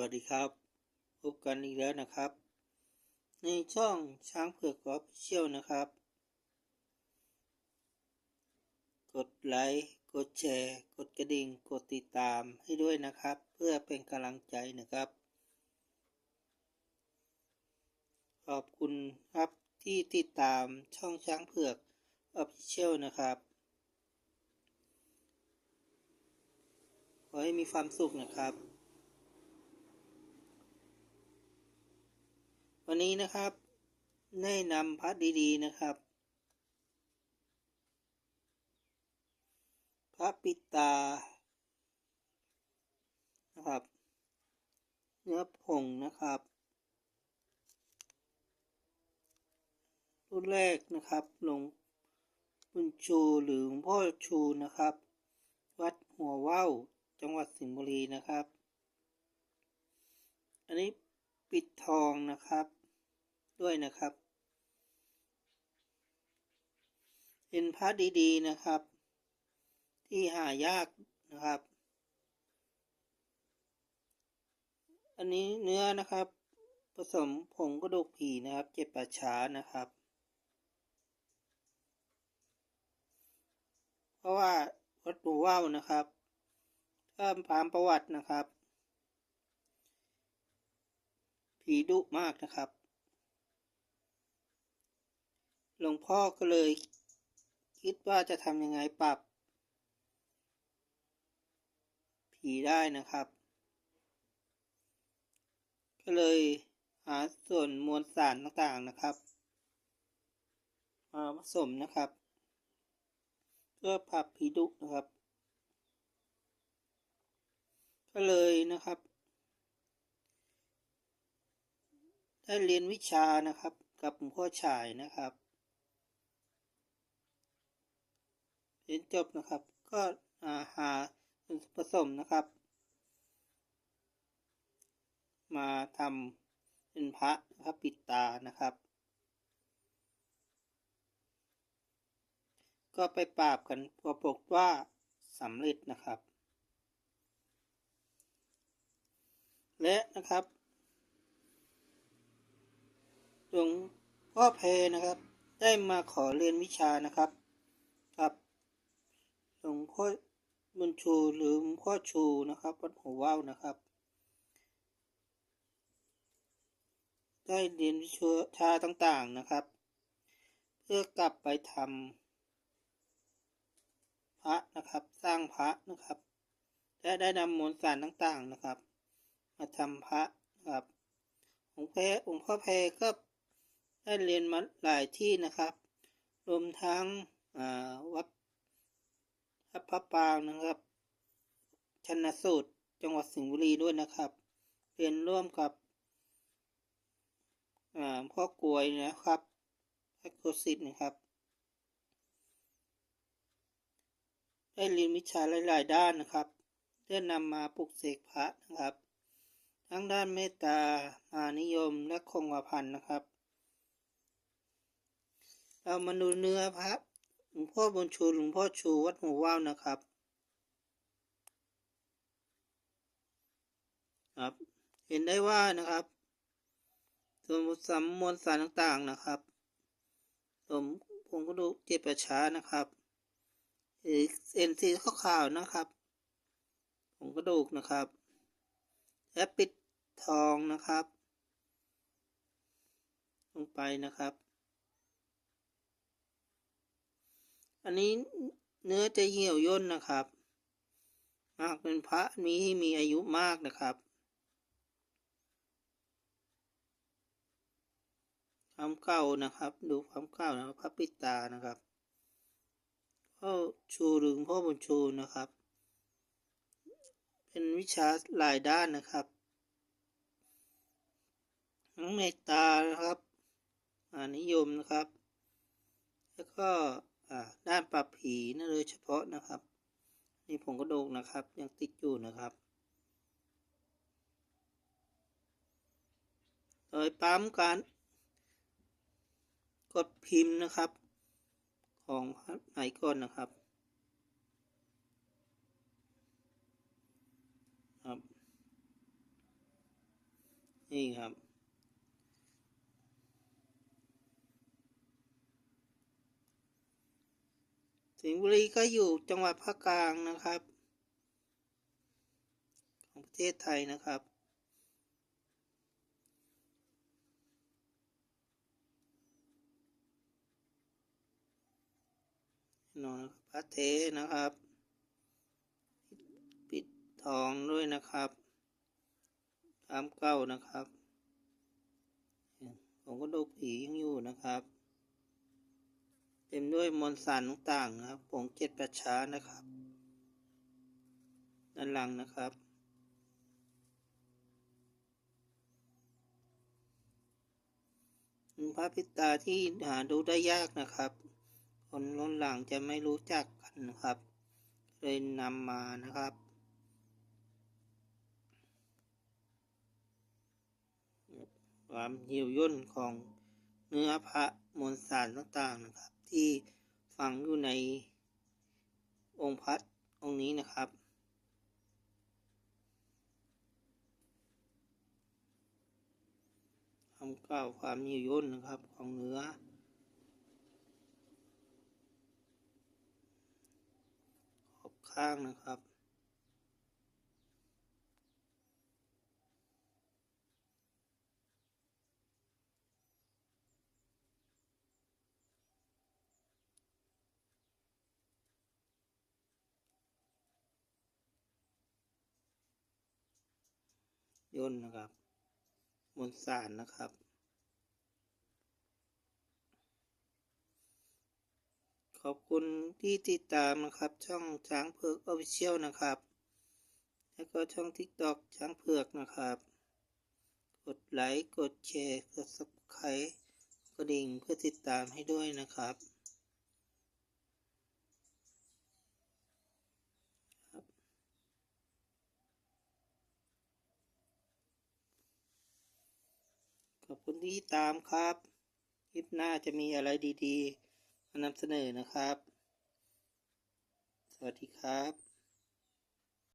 วัสดีครับ พบกันอีกแล้วนะครับ ในช่องช้างเผือกออฟฟิเชียลนะครับ กดไลค์กดแชร์ กดกระดิ่ง กดติดตามให้ด้วยนะครับ เพื่อเป็นกำลังใจนะครับ ขอบคุณครับที่ติดตามช่องช้างเผือกออฟฟิเชียลนะครับขอให้มีความสุขนะครับ วันนี้นะครับได้นำพัดดีๆนะครับพระปิตา นะครับ เนื้อผงนะครับ รุ่นแรกนะครับหลวงบุญชูหรือหลวงพ่อชูนะครับ วัดหัวว่าวจังหวัดสิงห์บุรีนะครับ อันนี้ปิดทองนะครับ ด้วยนะครับเป็นพระดีๆนะครับ ที่หายากนะครับ อันนี้เนื้อนะครับ ผสมผงกระดูกผีนะครับ เจ็บป่าช้านะครับ เพราะว่าวัดปูว่าวนะครับถ้าตามประวัตินะครับ ผีดุมากนะครับ หลวงพ่อก็เลย คิดว่าจะทำยังไงปรับ ผีได้นะครับ ก็เลยหาส่วนมวลสารต่างๆนะครับมาผสมนะครับ เพื่อปรับผีดุนะครับ ก็เลยนะครับ ได้เรียนวิชานะครับ กับหลวงพ่อชายนะครับ เรี ยนจบนะครับ ก็หาส่วนผสมนะครับ มาทำเป็นพระนะครับปิดตานะครับ ก็ไปปราบกันปรากฏว่าสำเร็จนะครับ และนะครับหลวงพ่อเพนะครับ ได้มาขอเรียนวิชานะครับ หลวงพ่อบุญชูหรือหลวงพ่อชูนะครับวัดหัวว่าวนะครับ ได้เรียนวิชาต่างๆนะครับ เพื่อกลับไปทำพระนะครับ สร้างพระนะครับและได้นำมวลสารต่างๆนะครับ มาทำพระนะครับองค์แพองค์พ่อแพก็ได้เรียนมาหลายที่นะครับ รวมทั้งวัด พระปางนะครับชนสูตรจังหวัดสิงห์บุรีด้วยนะครับ เรียนร่วมกับพ่อกลวยนะครับพระโกสิทธ์นะครับ ได้เรียนวิชาหลายๆ ด้านนะครับเพื่อนำมาปลุกเสกพระนะครับ ทั้งด้านเมตตามานิยมและคงวพันนะครับ เรามาดูเนื้อพระ หลวงพ่อบุญชูหลวงพ่อชูวัดหัวว่าวนะครับ ครับ เห็นได้ว่านะครับส่วนสมมวลสารต่างๆนะครับสมผงกระดูกเจ็บประช้านะครับเอ็นซีขาวๆนะครับผงกระดูกนะครับ และปิดทองนะครับ ลงไปนะครับ อันนี้เนื้อจะเหี่ยวย่นนะครับ มากเป็นพระมีที่มีอายุมากนะครับความเก่านะครับ ดูความเก่านะครับพระปิตานะครับพ่อชูหรือพ่อบุญชูนะครับ เป็นวิชาหลายด้านนะครับทั้งเมตตานะครับอานิยมนะครับ แล้วก็ ด้านปรับผีนั่นโดยเฉพาะนะครับ นี่ผงกระดูกนะครับ ยังติดอยู่นะครับโดยปั๊มการกดพิมพ์นะครับ ของไหนก่อนนะครับครับ นี่ครับ สิงห์บุรีก็อยู่จังหวัดภาคกลางนะครับ ของประเทศไทยนะครับนอนพระเทนะครับ ปิดทองด้วยนะครับตามเก้านะครับผมก็ดูผียังอยู่นะครับ เต็มด้วยมวลสารต่างๆนะครับผงเจ็ดประชานะครับ ด้านหลังนะครับ พระปิตาที่หาดูได้ยากนะครับ คนรุ่นหลังจะไม่รู้จักกันนะครับ เลยนำมานะครับ ความเหี่ยวย่นของเนื้อพระมวลสารต่างๆนะครับ ที่ฝังอยู่ในองค์พระองค์นี้นะครับคำกล่าวความเหี่ยวย่นนะครับของเนื้อ ขอบข้างนะครับ ย่นนะครับมวลสารนะครับ ขอบคุณที่ติดตามนะครับ ช่องช้างเผือกออฟฟิเชียลนะครับ แล้วก็ช่องทิกตอกช้างเผือกนะครับ กดไลค์ กดแชร์ กด subscribe กระดิ่งเพื่อติดตามให้ด้วยนะครับ อบคุณที่ตามครับ คลิปหน้าจะมีอะไรดีๆมานำเสนอนะครับ สวัสดีครับ